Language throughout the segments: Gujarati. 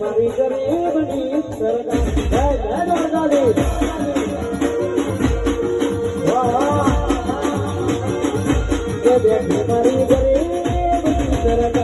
મારી ગરીબની સરકાર. જય જય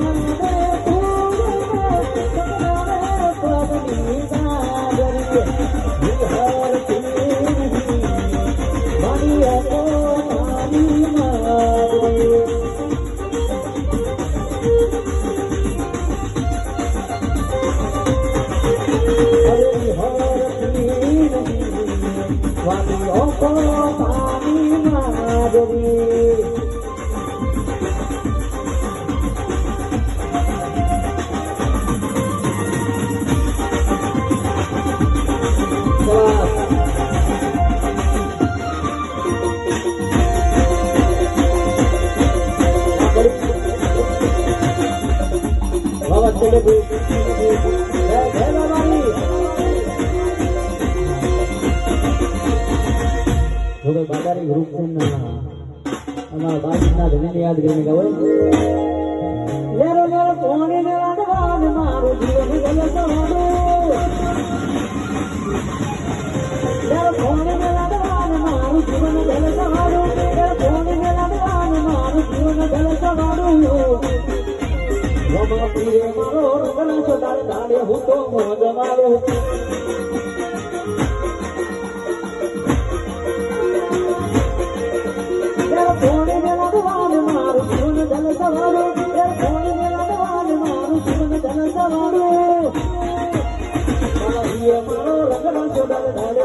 જોકે બાબારી ગ્રુપ છે ને અમારા બાજુના ધણીને યાદ કરીને ગાવ લેરો લેરો કોણી ને વાડવાને મારું જીવન ગલે સવાડું લેરો કોણી ને મારું પીરે મારો રમણ સદાળ હું. તો મોજ મારો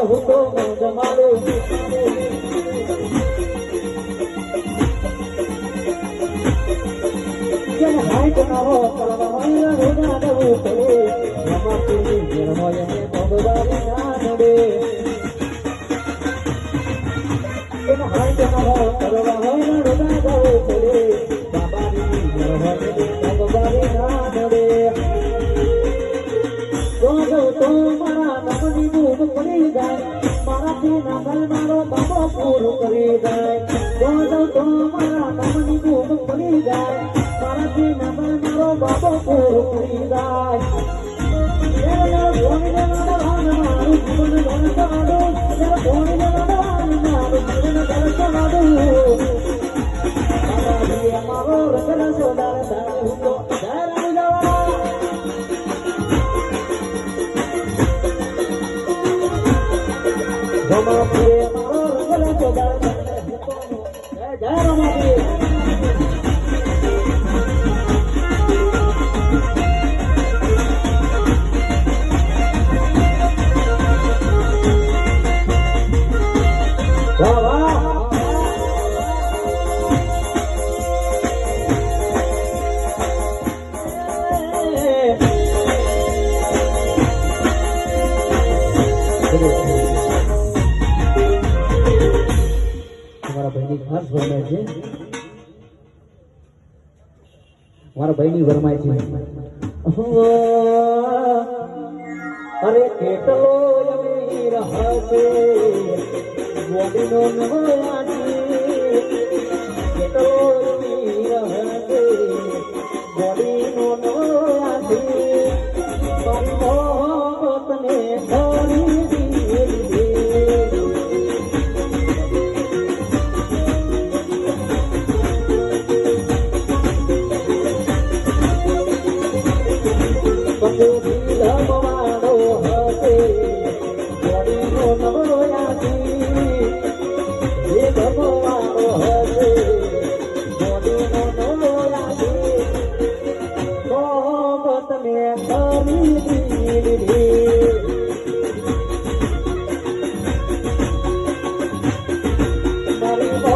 હું તો હો જાય મારાથી નાગલ મારો બાબો પૂરું કરી જાય મારું જીવન ગણસવાડું. જરા ભોણીને નડવાને મારું જીવન ગણસવાડું. બાબાજીએ મારો રંગના સોડાને દાડે હુંકો. તમારા ભાઈની ખાસ ભરમાય છે. મારા ભાઈની ફરમાય છે. અરે કેટલો અમીર હશે. બોડીનો નવાજી મારી